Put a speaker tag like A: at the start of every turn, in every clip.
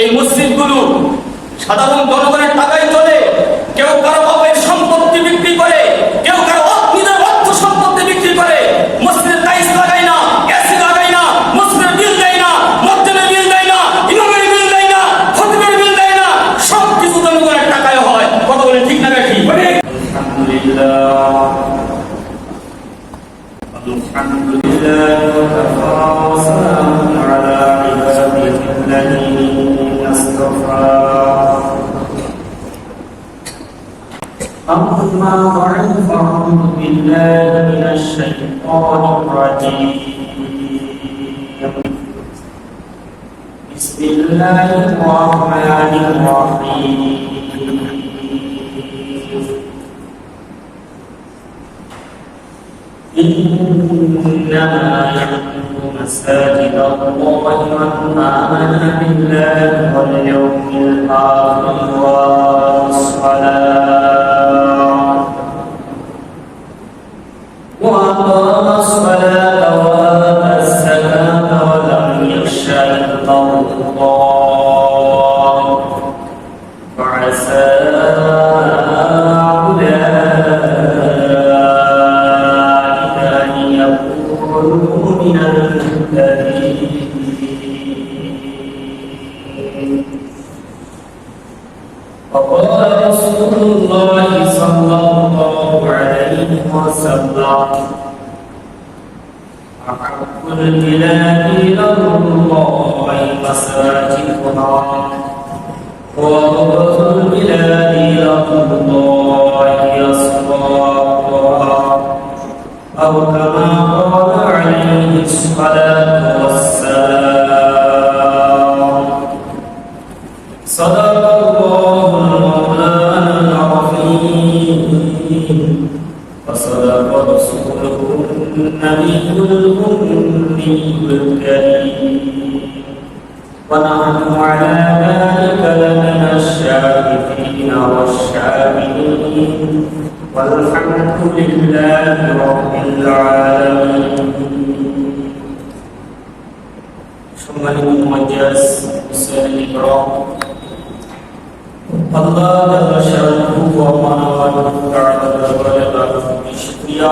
A: এই মসজিদগুলো সাধারণ জনগণের টাকায় চলে কেউ কারও বাপের
B: اصطفى أما بعد فأعوذ بسم الله الرحمن الرحيم. إنما يعمر مساجد الله من آمن بالله واليوم الآخر والصلاة وأقام الصلاة. وسلم أحب البلاد إلى الله مساجدها وأبغض البلاد إلى الله أسواقها أو كما قال عليه الصلاة والسلام صدق النبي الأمي الكريم ونحن على ذلك لمن الشاهدين والشاهدين والحمد لله رب العالمين সম্মানিত মজ্জাজ মুসলিম ইকরাম আল্লাহ তাআলা শারহু ওয়া মানওয়াতু তাআলা দরবারে লাখ শুকরিয়া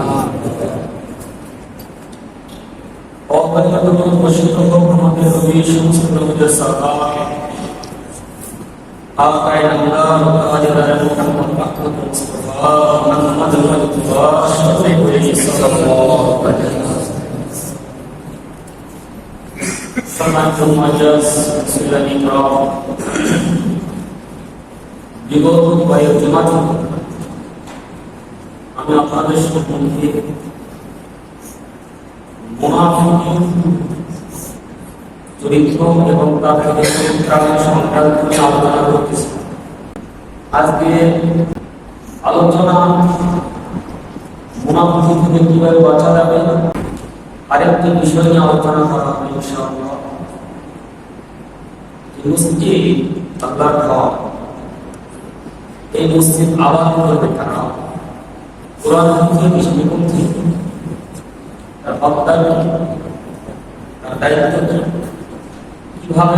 B: অপরিণত প্রসিদ্ধ আমাদের নবী সমস্ত নবীদের সরকার آقا الله قادر محمد محمود مصطفى محمد المصطفى شفيع صلى الله عليه وسلم সম্মানিত মজাজ মুসলিম ইকরাম বিগত কয়েক জমা আমি আপনাদের সম্বন্ধে মুনাফিক চরিত্র এবং তাদের আলোচনা করতেছি। আজকে আলোচনা মুনাফিক কীভাবে বাঁচা যাবে, আরেকটি বিষয় নিয়ে আলোচনা করা হবে ইনশাআল্লাহ। মসজিদ আল্লাহর ঘর। এই মসজিদ আবাদ করবে তারা কোরআন থেকে দৃষ্টিকোণ থেকে কীভাবে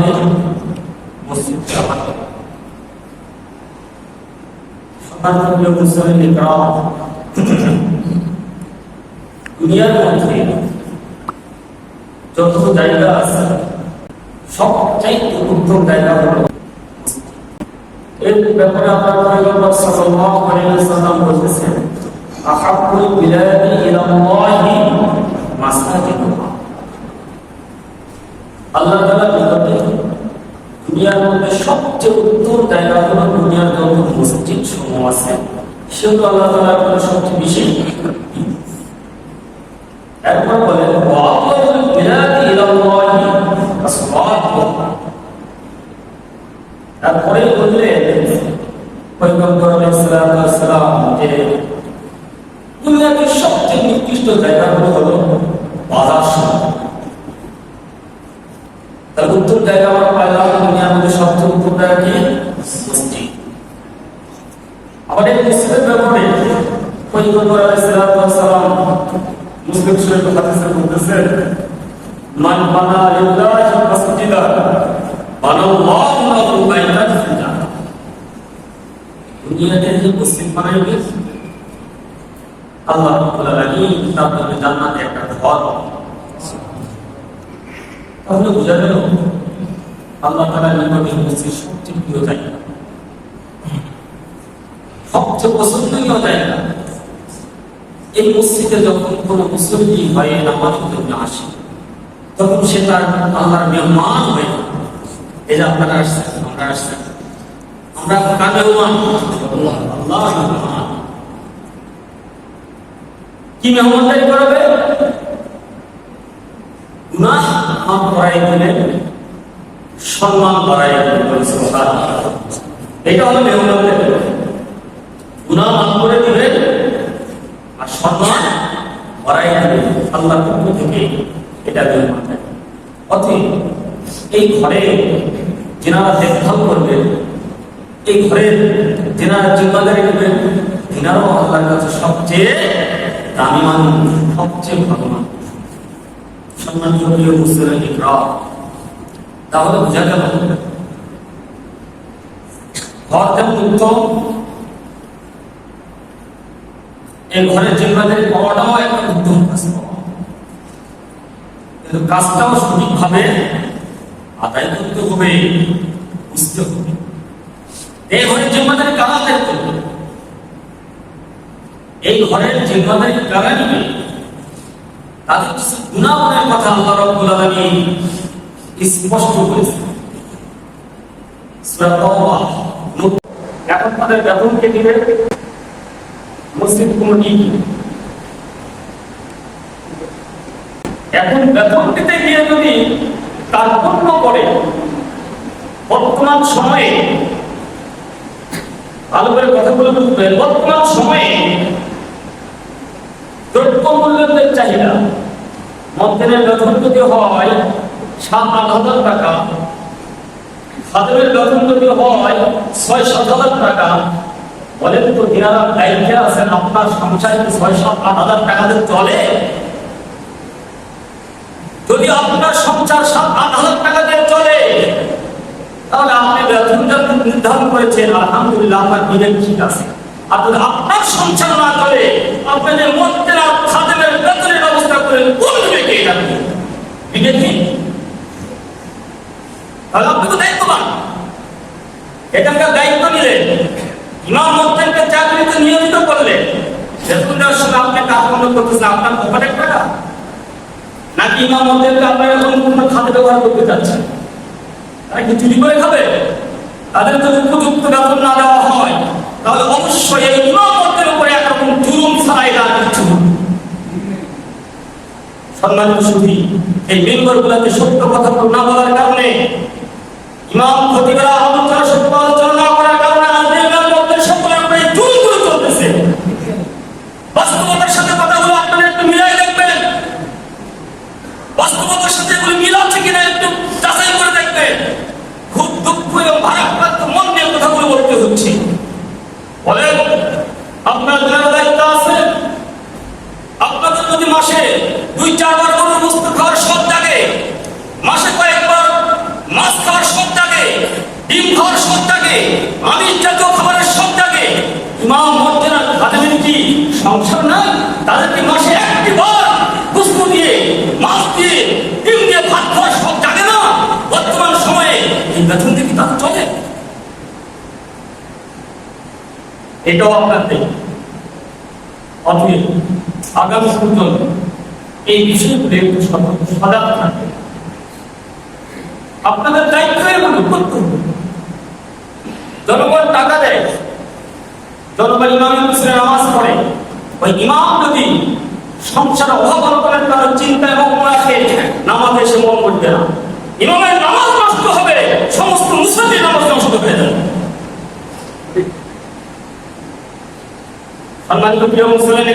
B: দুনিয়ার মধ্যে যত জায়গা আছে সবচাইতে উত্তম জায়গা হলো এর ব্যাপারে আপনার পয়গম্বর সাল্লাল্লাহু আলাইহি ওয়াসাল্লাম বলতেছেন আহাব্বুল বিলাদি ইলাল্লাহি মাসাজিদুহা আল্লাহ তাআলা নিকটে দুনিয়ার সবচেয়ে জায়গা মসজিদ তারপরে বললেন সবচেয়ে নিকৃষ্ট জায়গাগুলো হলো বাজার তার উত্তর জায়গা আমরা পাইলাম দুনিয়ার মধ্যে সবচেয়ে উত্তর জায়গা কি? মসজিদ আমাদের মসজিদের ব্যাপারে পয়গম্বর আলাইহিস সালাম মুসলিম শরীফ হাদিসে বলতেছেন মান বানা লিল্লাহি মাসজিদা বানাল্লাহু লাহু বাইতান ফিল জান্নাহ দুনিয়াতে যে মসজিদ বানাইবে আল্লাহ তাহলে বোঝা গেল, আল্লাহ তাআলা নিকটে মসজিদ সবচেয়ে প্রিয় জায়গা। সবচেয়ে পছন্দনীয় জায়গা। এই মসজিদে যখন কোন মুসলিম হয়ে নামাজের জন্য আসে, তখন সে তার আল্লাহর মেহমান হয়ে এই যে আপনারা আসছেন, আমরা আসছেন। আমরা মেহমান। আল্লাহ কি মেহমানদারি করাবে? করাই সম্মান এটা হলো মেহমানদারি গুনাহ মাফ করে দিবেন আর সম্মান বাড়াই দিবেন আল্লাহর পক্ষ থেকে এটা মেহমানদারি অতএব এই ঘরে যেনারা দেখভাল করবেন এই ঘরের যেনারা জিম্মাদারি নেবেন তেনারাও আল্লাহর কাছে সবচেয়ে দামি মানুষ সবচেয়ে ভালো মানুষ। সম্মানীয় প্রিয় মুসলিম তাহলে বোঝা গেল। ঘর যেমন উত্তম এই ঘরের জিম্মাদারি পাওয়াটাও একটা উত্তম কাজ কিন্তু কাজটাও সঠিকভাবে আদায় করতে হবে, বুঝতে হবে। এই ঘরের জিম্মাদারি কারা এই ঘরের জিম্মাদারি কারা নিবে তাদের কিছু কথা আল্লাহ রাব্বুল আলামিন স্পষ্ট এখন তাদের বেতন কে দিবে কমিটি। এখন বেতন দিতে গিয়ে যদি কার্পণ্য করে, বর্তমান সময়ে, ভালো করে কথাগুলো বুঝবেন বর্তমান সময়ে দ্রব্য চাহিদা। মন্ত্রের বেতন যদি হয় সাত আট হাজার টাকা বেতন যদি হয় ছয় সাত হাজার টাকা, বলেন তো দিনারা দায়িত্বে আছেন, আপনার সংসার ছয় সাত আট হাজার টাকাতে চলে? যদি আপনার সংসার সাত আট হাজার টাকা দিয়ে চলে, তাহলে আপনি বেতনটা নির্ধারণ করেছেন, আলহামদুলিল্লাহ, আপনার বিবেক ঠিক আছে। আর আপনার সংসার না চলে আপনি যে মন্ত্রের আর খাদেমের বেতনের ব্যবস্থা করেন কোন বিবেকে এটা বিবেকে তাহলে আপনি তো দায়িত্ববান। এখানকার দায়িত্ব নিলেন। ইমাম মন্ত্রীকে চাকরিতে নিয়োজিত করলেন। বেতন দেওয়ার সময় আপনি কাজ বন্ধ করতেছেন, আপনার পকেটের টাকা। নাকি ইমাম মন্ত্রীকে আপনার এখন কোনো খাতে ব্যবহার করতে চাচ্ছেন? তারা কি চুরি করে খাবে? তাদের যদি উপযুক্ত বেতন না দেওয়া হয় তাহলে অবশ্যই এই উপরে একরকম জুলুম ছাড়াই আর কিছু সম্মানিত সুধী, এই মেম্বার গুলাতে সত্য কথা না বলার কারণে ইমাম খতিবরা আলোচনা না করার কারণে আজকে ইমামতের সকলের উপরে জুলুম করে চলতেছে বাস্তবতার সাথে কথাগুলো আপনারা একটু মিলাই দেখবেন বাস্তবতার সাথে এগুলো মিল আছে কিনা একটু যাচাই করে দেখবেন খুব দুঃখ এবং ভারাক্রান্ত মন নিয়ে কথাগুলো বলতে হচ্ছে বলেন আপনার যারা দায়িত্ব আছে আপনাদের যদি মাসে দুই চারবার গরুর বস্তু খাওয়ার সব জাগে মাসে কয়েকবার মাছ খাওয়ার সব জাগে ডিম খাওয়ার সব জাগে আমিষ জাতীয় খাবারের সব জাগে ইমাম মর্যাদা তাদের কি সংসার নাই তাদের কি মাসে একটি বার বস্তু দিয়ে মাছ দিয়ে ডিম দিয়ে ভাত খাওয়ার সব জাগে না বর্তমান সময়ে এই বেতন দিয়ে কি তাদের চলে এটাও আপনার দেয় অতএব আগামী পর্যন্ত এই বিষয়গুলো একটু সতর্ক সজাগ থাকবে আপনাদের দায়িত্ব এগুলো, করতে হবে। জনগণ টাকা দেয়, জনগণ ইমাম মুসলিম নামাজ পড়ে। ওই ইমাম যদি সংসারে অভাব করেন তার চিন্তা এবং রাখে নামাজে এসে মন করবে না। ইমামের নামাজ নষ্ট হবে, সমস্ত মুসলিমের নামাজ নষ্ট হয়ে যাবে। সম্মানিত প্রিয় মুসলিম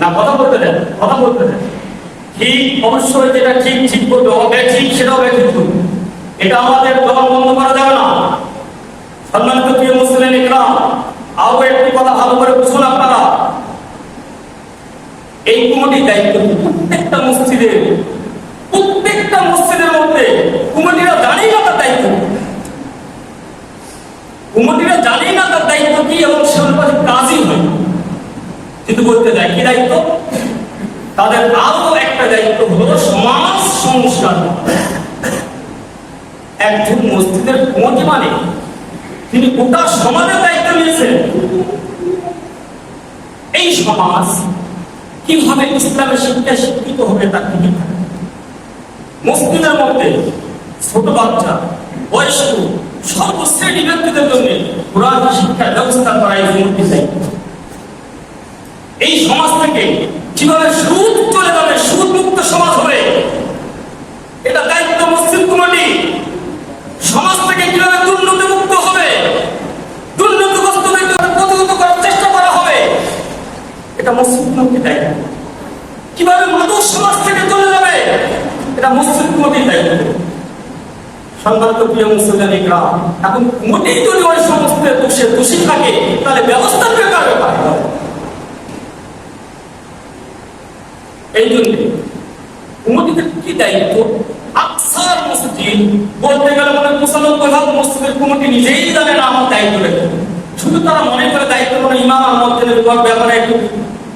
B: না, কথা বলতে দেন, কথা বলতে দেন। ঠিক, অবশ্যই যেটা ঠিক ঠিক করবে ঠিক, সেটাও প্রত্যেকটা মসজিদের প্রত্যেকটা মসজিদের মধ্যে জানেই না তার দায়িত্ব কমিটিরা জানেই না তার দায়িত্ব কি এবং সে কাজই হয়। কিন্তু বলতে দেয় কি দায়িত্ব? তাদের হলো সমাজ সংস্কার। একজন মসজিদের কমিটি মানে তিনি গোটা সমাজের দায়িত্ব নিয়েছেন। এই সমাজ কীভাবে ইসলামের শিক্ষা শিক্ষিত হবে তার ঠিক মসজিদের মধ্যে ছোট বাচ্চা, বয়স্ক, সর্বশ্রেণী ব্যক্তিদের জন্য কোরআন শিক্ষার ব্যবস্থা করা এই এই সমাজ থেকে কীভাবে সুদ চলে যাবে? সুদ মুক্ত সমাজ হবে। এটা দায়িত্ব মসজিদ কমিটি। সমাজ থেকে কীভাবে দুর্নীতি মুক্ত হবে? দুর্নীতিগ্রস্ত ব্যক্তিদের প্রতিহত করার চেষ্টা করা হবে। এটা মসজিদ কমিটির দায়িত্ব। কীভাবে মাদক সমাজ থেকে চলে যাবে? এটা মসজিদ কমিটির দায়িত্ব। সম্মানিত প্রিয় মুসলিম এখন কমিটি যদি ওই সমস্ত দোষে দোষী থাকে, তাহলে ব্যবস্থা বেকার ব্যাপার এই জন্য কমিটিদের কি দায়িত্ব? আকসার মসজিদ বলতে গেলে মানে মুসলমান ভাগ মসজিদের কমিটি নিজেই জানে না আমার দায়িত্ব রেখে শুধু তারা মনে করে দায়িত্ব মানে ইমাম আর মসজিদের ব্যাপারে একটু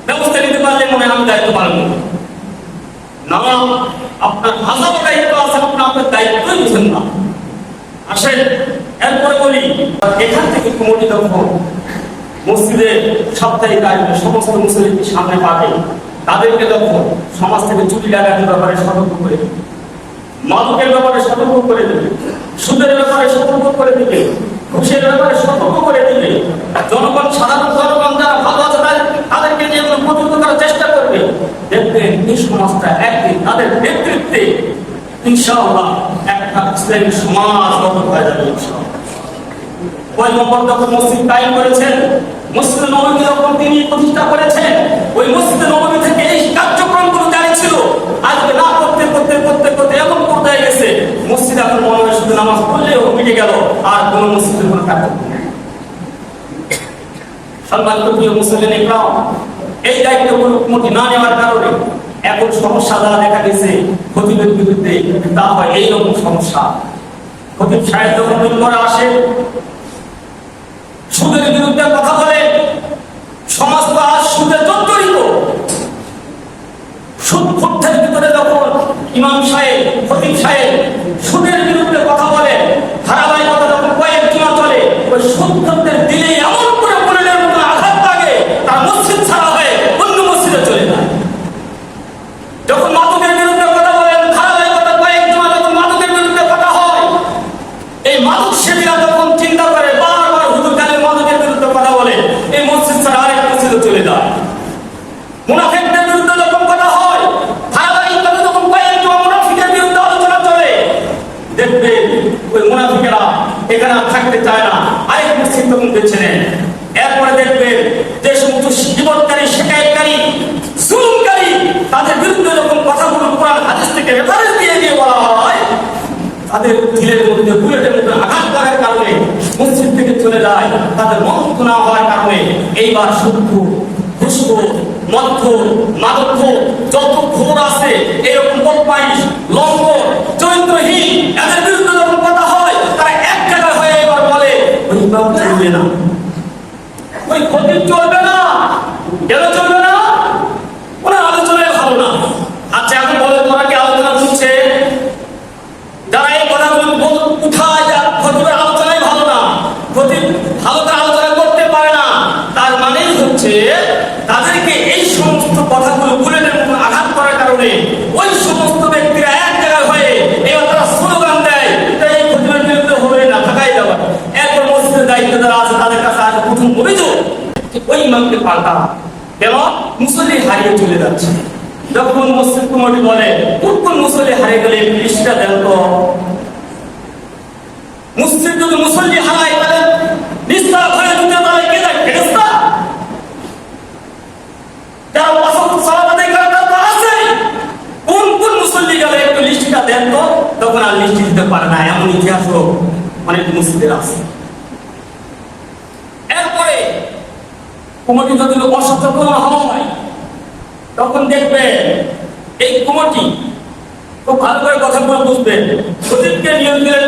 B: ব্যবস্থা নিতে পারলে মনে আমি দায়িত্ব পালন না, আপনার হাজারো দায়িত্ব আছে আপনি আপনার দায়িত্বই বুঝেন না। আসেন, এরপরে বলি, এখান থেকে কমিটি যখন মসজিদে সাপ্তাহিক আয়োজনে, সমস্ত মুসলিমকে সামনে পাবে? তাদেরকে যখন সমাজ থেকে চুরি লাগানোর ব্যাপারে সতর্ক করে দেবে, মাদকের ব্যাপারে সতর্ক করে দেবে, সুদের ব্যাপারে সতর্ক করে দেবে, ঘুষের ব্যাপারে সতর্ক করে দেবে, জনগণ, সাধারণ জনগণ যারা ভালো আছে, তাদের- তাদেরকে নিয়ে এগুলো প্রতিরোধ করার চেষ্টা করবে, দেখবেন এই সমাজটা একদিন তাদের নেতৃত্বে ইনশাআল্লাহ একটা ইসলামিক সমাজ গঠন হয়ে যাবে ইনশাআল্লাহ। যখন মসজিদ কায়েম করেছেন এমন মনে সমস্যা দ্বারা দেখা গেছে তা হয় এইরকম সমস্যা। খতিব আসে সুদের বিরুদ্ধে কথা বলে সমাজ বা সুদে জর্জরিত সুদ ক্ষুদ্ধের ভিতরে যখন ইমাম সাহেব খতিব সাহেব সুদের বিরুদ্ধে কথা বলে ধারাবাহিকতা যখন কয়েক জমা চলে ওই সুদ ক্ষুদ্ধের দিলে এমন করে পরিণের মতো আঘাত লাগে তার মসজিদ ছাড়া হয়ে অন্য মসজিদে চলে যায় যখন মাদকের বিরুদ্ধে কথা বলেন ধারাবাহিকতা কয়েক জমা যখন মাদকের বিরুদ্ধে কথা হয় এই মাদক সেবীরা যখন চিন্তা করে বারবার হুজুর খালি মাদকের বিরুদ্ধে কথা বলে এই মসজিদ ছাড়া আরেক মসজিদে চলে যায় মুনাফিকদের বিরুদ্ধে যখন কথা হয় ধারাবাহিকভাবে যখন কয়েকজন মুনাফিকের বিরুদ্ধে আলোচনা চলে দেখবে ওই মুনাফিকেরা এখানে আর থাকতে চায় না আরেক মসজিদ তখন বেছে নেন এরপরে দেখবে যে সমস্ত জীবনকারী শেখায়তকারী জুলুমকারী তাদের বিরুদ্ধে যখন কথাগুলো কোরআন হাদিস থেকে রেফারেন্স দিয়ে দিয়ে বলা হয় তাদের দিলের মধ্যে বুলেটের মধ্যে আঘাত করার কারণে মসজিদ থেকে চলে যায় মন্ত্র না হওয়ার কারণে এইবার সুখ ঘুষখো মধ্য, মাদক্ষ, যত ঘোর আছে, এরকম কোম্পানি লম্ব চরিত্রহীন এদের বিরুদ্ধে যখন কথা হয়, তারা এক জায়গায় হয়ে এবার বলে, ওই চলবে না। ওই ক্ষতি চলবে না। কেন চলবে কারণে ওই সমস্ত ব্যক্তিরা এক জায়গায় হয়ে এবার তারা স্লোগান দেয়, তাই এই খতিবের বিরুদ্ধে হবে না, থাকাই যাবে এরপর মসজিদের দায়িত্ব যারা আছে, তাদের কাছে আজ প্রথম অভিযোগ ওই ইমামকে পাল্টা কেন? মুসল্লি হারিয়ে চলে যাচ্ছে। যখন মসজিদ কমিটি বলে কোন কোন মুসল্লি হারিয়ে গেলে লিস্টটা দেন তো মসজিদ যদি মুসল্লি হারায় তাহলে নিস্তার ঘরে ঢুকে তাহলে কে যায় ফেরেস্তা পারে না এমন ইতিহাসও অনেক মসজিদের আছে। এরপরে কুমটি যদি অসচেতন হয়, তখন দেখবেন এই কুমটি খুব ভালো করে কথাগুলো খতিবকে নিয়োগ দিলেন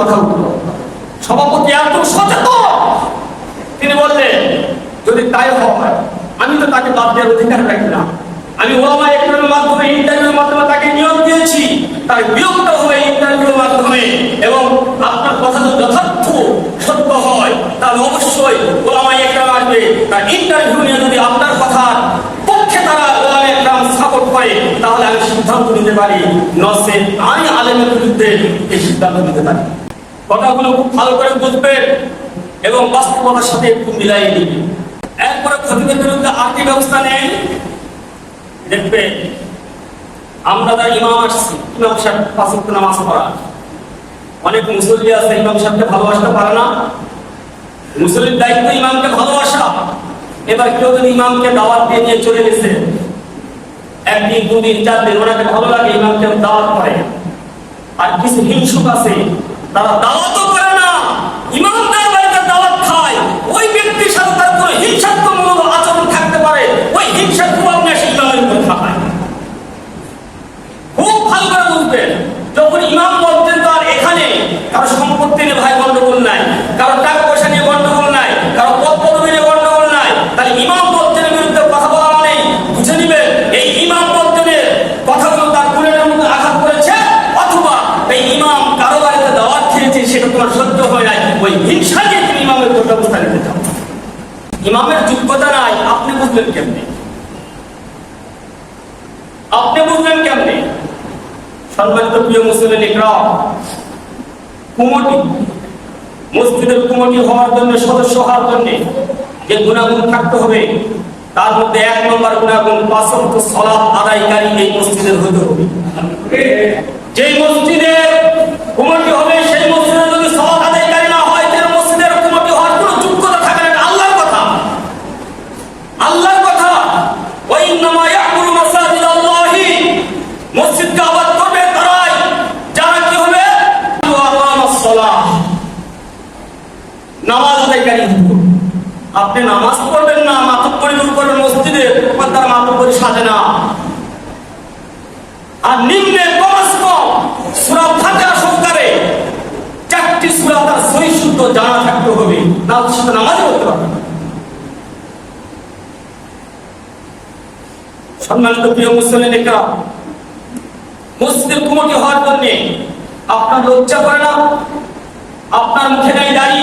B: কথা উঠল। সভাপতি একদম সচেতন। তিনি বললেন, যদি তাই হয়, আমি তো তাকে বাদ দেওয়ার অধিকার রাখি না। আমি ওলামা একরামের মাধ্যমে ইন্টারভিউর মাধ্যমে তাকে নিয়োগ দিয়েছি। তার বিয়োগটা হবে ইন্টারভিউর মাধ্যমে এবং আপনার কথা যদি যথার্থ সত্য হয়, তাহলে অবশ্যই ওলামা একরাম আসবে। তার ইন্টারভিউ নিয়ে যদি আপনার কথার পক্ষে তারা ওলামা একরাম সাপোর্ট করে, তাহলে আমি সিদ্ধান্ত নিতে পারি, নসে আমি আলেমের বিরুদ্ধে এই সিদ্ধান্ত নিতে পারি। কথাগুলো খুব ভালো করে বুঝবেন এবং বাস্তবতার সাথে একটু মিলাই দিবেন এরপরে খতিবের বিরুদ্ধে আর্থিক ব্যবস্থা নেই দেখবে, আমরা যারা ইমাম আসছি, ইমাম সাহেব নামাজ পড়া। অনেক মুসল্লি আছে, ইমাম সাহেবকে ভালোবাসতে পারে না। মুসল্লির দায়িত্ব ইমামকে ভালোবাসা। এবার কেউ যদি ইমামকে দাওয়াত দিয়ে নিয়ে চলে গেছে, একদিন, দুদিন চার দিন ওনাকে ভালো লাগে, ইমামকে দাওয়াত করে। আর কিছু হিংসুক আছে তারা দাওয়াতও করে না। ইমামদের বাড়িতে দাওয়াত খায়। ওই ব্যক্তির সাথে তার কোনো হিংসাত্মক আচরণ থাকতে পারে। ওই হিংসার প্রভাব নিয়ে সে ইমামের উপর খাপায় খুব ভালো করে বুঝবেন যখন ইমাম বলতেন তো আর এখানে কারও সম্পত্তি নিয়ে ভাই গন্ডগোল নাই, কারও টাকা পয়সা নিয়ে গন্ডগোল নাই, কারও পদ পদবি নিয়ে গন্ডগোল নাই, তাহলে ইমাম তোমার সহ্য হয় নাই। ওই হিংসা নিয়ে তুমি ইমামের ব্যবস্থা নিতে চাও? ইমামের যোগ্যতা নাই, আপনি বুঝলেন কেমনে? আপনি বুঝলেন কেমনে? সম্মানিত প্রিয় মুসলিম ইকরাম কুমটি মসজিদের কুমটি হওয়ার জন্য, সদস্য হওয়ার জন্য যে গুণাগুণ থাকতে হবে, তার মধ্যে এক নম্বর গুণাগুণ পাঁচন্ত সলাপ আদায়কারী এই মসজিদের হতে হবে। যেই মসজিদের কুমটি হবে নামাজ আদায়কারী হবে। আপনি নামাজ পড়বেন না করে দূর করবেন মসজিদে, তোমার তার মাতব করে সাজে না। আর নিম্নে সুরা চারটি সুরা তার জানা থাকতে হবে। না করতে পারবে সম্মানিত প্রিয় মুসলিম একরা মসজিদের কুমটি হওয়ার জন্য আপনার লজ্জা করে না, আপনার মুখে নাই দাড়ি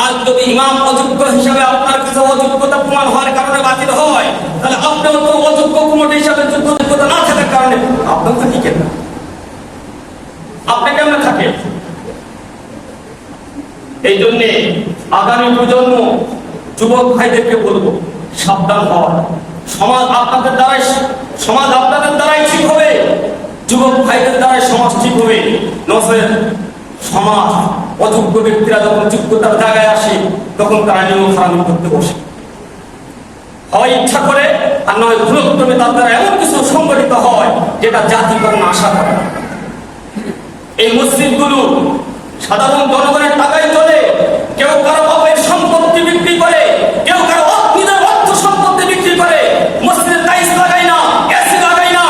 B: আজ যদি ইমাম অযোগ্য হিসাবে আপনার কাছে অযোগ্যতা প্রমাণ হওয়ার কারণে বাতিল হয়, তাহলে আপনার তো অযোগ্য কুমটি হিসাবে যোগ্য যোগ্যতা না থাকার কারণে আপনার তো টিকেন না। আপনি কেমন থাকে এই জন্যে আগামী প্রজন্ম যুবক ভাইদেরকে বলব, সাবধান হওয়ার সমাজ আপনাদের দ্বারাই সমাজ আপনাদের দ্বারাই ঠিক হবে, যুবক ভাইদের দ্বারাই সমাজ ঠিক হবে। নসের সমাজ, অযোগ্য ব্যক্তিরা যখন যোগ্যতার জায়গায় আসে, তখন তারা নিয়ম খারাপ করতে বসে। হয় ইচ্ছা করে, আর নয় ভুলক্রমে তার দ্বারা এমন কিছু সংগঠিত হয়, যেটা জাতি কখনো আশা করে এই এই মসজিদগুলো সাধারণ জনগণের টাকায় চলে, কেউ কারও বাপের সম্পত্তি বিক্রি করে কেউ কারও নিজের অর্থ সম্পত্তি বিক্রি করে মসজিদের টাইলস লাগাই না এসি লাগাই না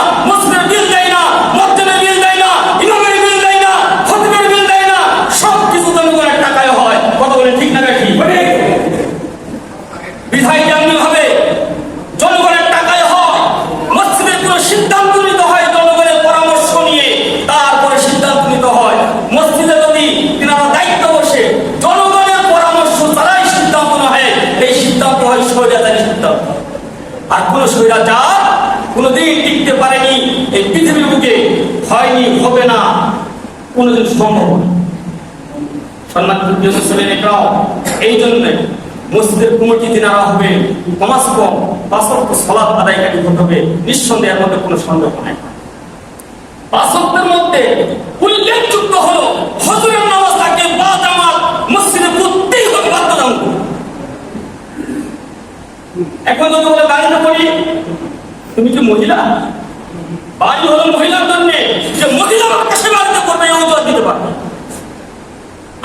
B: কোনোদিন সম্ভব না সম্মানিত প্রিয় মুসলিমেরাও এই জন্য মসজিদের কমিটি দিনারা হবে কমাস কম পাঁচক্ত সলাপ আদায়কারী হতে হবে নিঃসন্দেহের মধ্যে কোনো সন্দেহ নাই। পাঁচক্তের মধ্যে উল্লেখযোগ্য হলো, হজরের নামাজ তাকে বা জামাত মসজিদে পড়তেই হবে, বাধ্যতামূলক। এখন যদি বলে বাড়িতে পড়ি, তুমি কি মহিলা? বাড়ি হলো মহিলার জন্য, যে মহিলা আমার কাছে বাড়িতে করবে এই অজুহাত দিতে পারবে।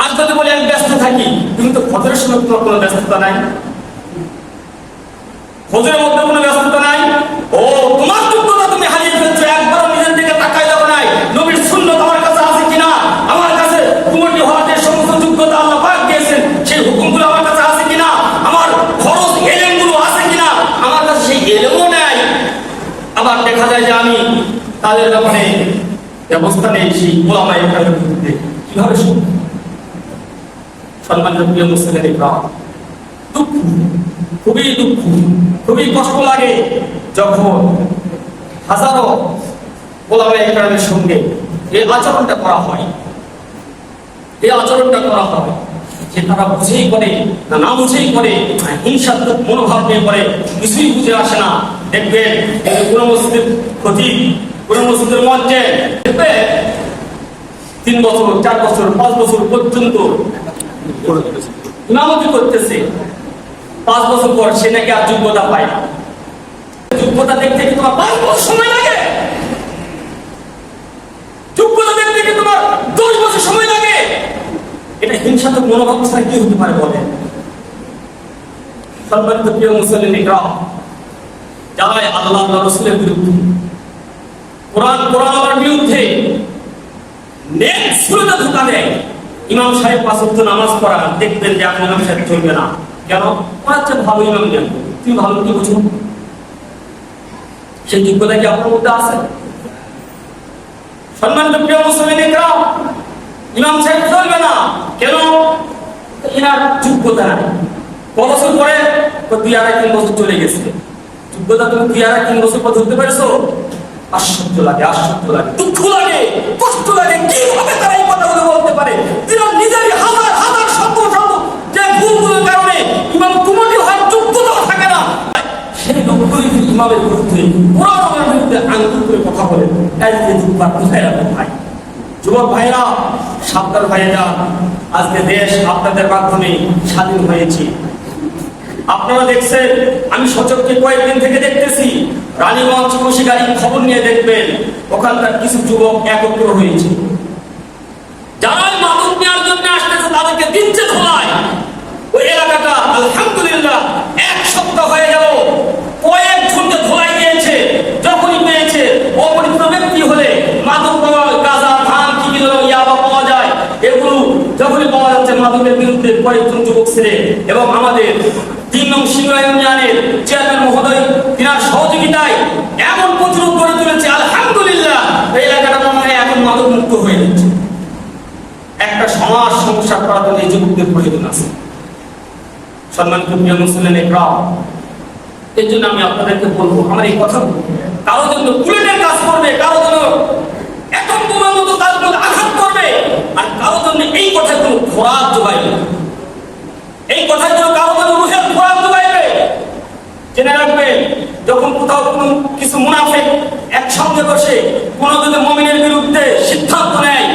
B: আর যদি বলি আমি ব্যস্ত থাকি, তুমি তো ফজরের সময় তোমার কোনো ব্যস্ততা নাই। ফজরের মধ্যে কোনো ব্যস্ততা নাই। ও, তোমার যোগ্যতা তুমি হারিয়ে ফেলছো একবার নিজের দিকে তাকাই যাবে নাই। নবীর শূন্য আমার কাছে আছে কিনা? আমার কাছে কুমটি হওয়ার যে সমস্ত যোগ্যতা আল্লাহ পাক দিয়েছেন, সেই হুকুমগুলো আমার কাছে আছে কিনা? আমার খরচ এলেমগুলো আছে কিনা? আমার কাছে সেই এলেমও নাই। আবার দেখা যায় যে আমি তাদের ব্যাপারে ব্যবস্থা নিয়েছি ওলামা এখানে কীভাবে শুনব? সম্মানিত প্রিয় মুসলিমের খুবই দুঃখ, খুবই কষ্ট লাগে। যখন হাজারো ইকরামের সঙ্গে এই আচরণটা করা হয়, এই আচরণটা করা হয় যে তারা বুঝেই করে না না বুঝেই করে হিংসাত্মক মনোভাব নিয়ে করে কিছুই বুঝে আসে না। দেখবেন কোনো মসজিদের ক্ষতি কোনো মসজিদের মঞ্চে দেখবে তিন বছর, চার বছর, পাঁচ বছর পর্যন্ত ইমামতি করতেছে। পাঁচ বছর পর সে নাকি আর যোগ্যতা পায় না। যোগ্যতা দেখতে কি তোমার পাঁচ বছর সময় লাগে? যোগ্যতা দেখতে কি তোমার দশ বছর সময় লাগে? এটা হিংসাত্মক মনোভাব ছাড়া কি হতে পারে বলে সম্মানিত প্রিয় মুসলিম ইকরাম যারা আল্লাহ রসুলের বিরুদ্ধে কোরআন কোরআন বিরুদ্ধে নেক্সট সুরতে ধোকা ইমাম সাহেব পাঁচ নামাজ পড়া দেখবেন যে আপনি ইমাম সাহেব চলবে না। কেন? ওনার চেয়ে ভালো ইমাম জ্ঞান তুমি ভালো কি বুঝো? সেই যোগ্যতা কি আপনার মধ্যে আছে? সম্মানিত প্রিয় মুসলিম ইকরাম, ইমাম সাহেব চলবে না, কেন? এনার যোগ্যতা নাই। ক বছর পরে দুই আড়াই তিন বছর চলে গেছে। যোগ্যতা তুমি দুই আড়াই তিন বছর পর ধরতে পারছ? আশ্চর্য লাগে আশ্চর্য লাগে, দুঃখ লাগে, কষ্ট লাগে। কীভাবে তারা এই কথাগুলো বলতে পারে? তারা নিজেরই হাজার হাজার আপনারা দেখছেন, আমি সচককে কয়েকদিন থেকে দেখতেছি, রানীগঞ্জ কুশিগাড়ির খবর নিয়ে দেখবেন, ওখানকার কিছু যুবক একত্র হয়েছে। যারা মাদক নেওয়ার জন্য আসতেছে, তাদেরকে দিচ্ছে ধোলায় ওই এলাকাটা আলহামদুলিল্লাহ এক সপ্তাহ হয়ে গেল। কয়েক ঝুঁকে ধোলাই দিয়েছে, যখনই পেয়েছে, অপরিচিত ব্যক্তি হলে মাদক পাওয়া গাঁজা, ধান, কি ইয়াবা পাওয়া যায়, এগুলো যখনই পাওয়া যাচ্ছে মাদকের বিরুদ্ধে কয়েকজন যুবক ছেলে এবং আমাদের তিন নং সিংহা ইউনিয়নের চেয়ারম্যান মহোদয়, তিনার সহযোগিতায় এমন প্রতিরোধ গড়ে তুলেছে, আলহামদুলিল্লাহ, এই এলাকাটা মনে হয় এখন মাদক মুক্ত হয়ে যাচ্ছে। একটা সমাজ সমস্যা করার জন্য এই যুবকদের প্রয়োজন আছে। সম্মানিত প্রিয় মুসলিম একরাম এর জন্য আমি আপনাদেরকে বলব, আমার এই কথা কারও জন্য বুলেটের কাজ করবে, কারও জন্য একম বোমার মতো তার আঘাত করবে, আর কারও জন্য এই কথার কোনো খোরাক জোগাইবে। এই জন্য কারও জন্য রুহের খোরাক জোগাইবে। জেনে রাখবে যখন কোথাও কোনো কিছু মুনাফেক একসঙ্গে বসে, কোন যদি মমিনের বিরুদ্ধে সিদ্ধান্ত নেয়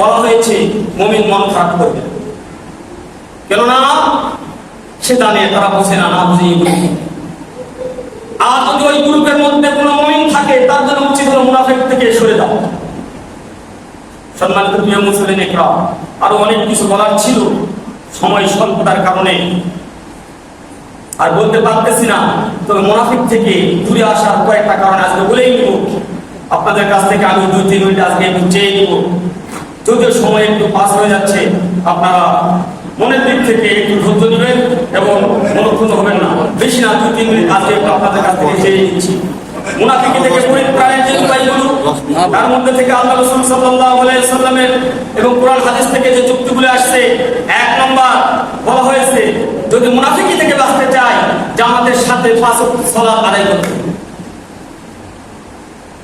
B: বলা হয়েছে, মমিন মন খারাপ করবে। কেননা, সে জানে, তারা বসে না না বুঝে। আর যদি ওই গ্রুপের মধ্যে কোনো মমিন থাকে, তার জন্য উচিত হলো মুনাফেক থেকে সরে দাও সম্মানিত প্রিয় মুসলিম আরও অনেক কিছু বলার ছিল। সময় স্বল্পতার কারণে আর বলতে পারতেছি না, তবে থেকে দূরে আসার কয়েকটা কারণ আজকে বলেই নিব। আপনাদের কাছ থেকে আমি দুই, তিন মিনিট আজকে একটু চেয়ে নিব। যদিও সময় একটু পাস হয়ে যাচ্ছে, আপনারা মনের দিক থেকে একটু ধৈর্য নেবেন এবং মনক্ষুণ্ণ হবেন না। বেশি না, দুই, তিন মিনিট আজকে একটু আপনাদের কাছ চেয়ে নিচ্ছি যদি মুনাফিকি থেকে বাঁচতে চাই জামাতের সাথে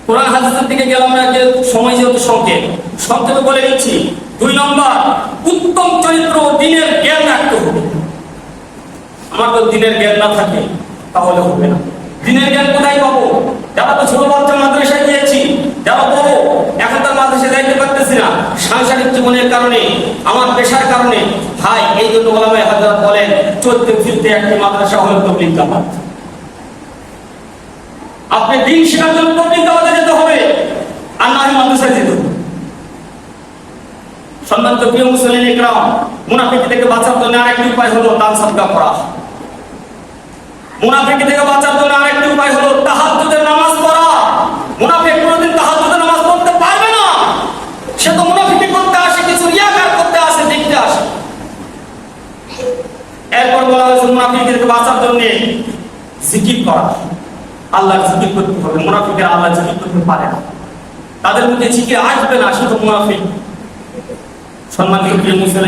B: কোরআন হাদিসের দিকে গেলাম সময় যেহেতু সংক্ষেপ। সংক্ষেপে বলে দিচ্ছি, দুই নম্বর, উত্তম চরিত্র দিনের জ্ঞান রাখতে হবে। আমার তো দিনের জ্ঞান না থাকে, তাহলে হবে না। দিনের জ্ঞান কোথায় পাবো? যারা তো ছোট বাচ্চা মাদ্রাসায় গিয়েছি, যারা এখন তার মাদ্রাসায় যাইতে পারতেছি না। সাংসারিক জীবনের কারণে, আমার পেশার কারণে। ভাই, এই জন্য ওলামাই হাজার বলেন চলতে ফিরতে একটি মাদ্রাসা হলো তবলিগ জামাত। আপনি দিন শেখার জন্য তবলিগ জামাতে যেতে হবে, আর না মাদ্রাসায় যেতে হবে। প্রিয় মুসলিম ইকরাম মুনাফিকি থেকে বাঁচার জন্য আরেকটি উপায় হলো দান সদকা করা। মুনাফিকি থেকে বাঁচার জন্য আরেকটি উপায় হলো তাহাজ্জুদের নামাজ পড়া। মুনাফিক কোনোদিন তাহাজ্জুদের নামাজ পড়তে পারবে না। সে তো মুনাফিকি করতে আসে, কিছু রিয়াকার করতে আসে, দেখতে আসে। এরপর বলা হয়েছে মুনাফিকি বাঁচার জন্য জিকির করা। আল্লাহর জিকির করতে হবে। মুনাফিকের আল্লাহ জিকির করতে পারে না। তাদের মধ্যে জিকির আসবে না, শুধু মুনাফিক। সম্মানিত প্রিয় মুসলিম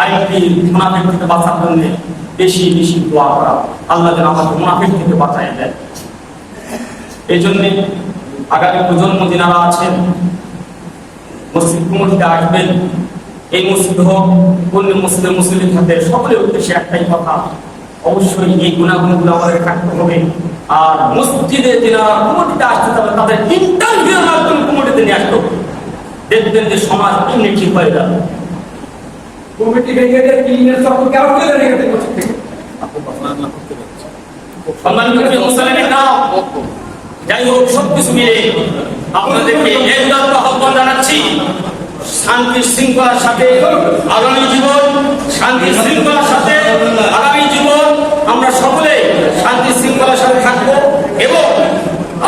B: আরেকটি মুনাফিক থেকে বাঁচার জন্য বেশি বেশি দোয়া করা। আল্লাহ যেন আমাকে মুনাফিক থেকে বাঁচায় দেয় এই জন্য আগামী প্রজন্ম যারা আছেন, মসজিদ কমিটিতে আসবেন। এই মসজিদ হোক, অন্য মুসলিম মুসলিম থাকে সকলের উদ্দেশ্যে একটাই কথা, অবশ্যই এই গুণাগুণগুলো আমাদের থাকতে হবে। আর মসজিদে যারা কমিটিতে আসতে হবে তাদের ইন্টারভিউর মাধ্যমে কমিটিতে নিয়ে আসতে হবে। দেখবেন যে সমাজ এমনি ঠিক হয়ে যাবে
C: কমিটি ভেঙে দিয়ে ক্লিনের করে রেখে
B: নাম যাই হোক সবকিছু মিলে আপনাদেরকে এই উদাত্ত আহ্বান জানাচ্ছি। শান্তি শৃঙ্খলার সাথে আগামী জীবন শান্তি শৃঙ্খলার সাথে আগামী জীবন। আমরা সকলে শান্তি শৃঙ্খলার সাথে থাকব এবং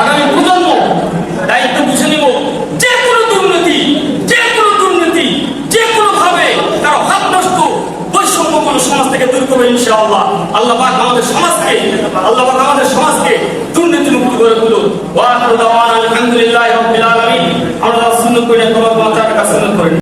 B: আগামী করব ইনশাআল্লাহ। আল্লাহ পাক আমাদের সমাজকে, আল্লাহ পাক আমাদের সমাজকে দুর্নীতি মুক্ত করে দিল ওয়া আখিরু দাওয়ানা আলহামদুলিল্লাহি রাব্বিল আলামিন। আমরা সুন্নাত করে তোমার মাথার কাছে সুন্নাত করি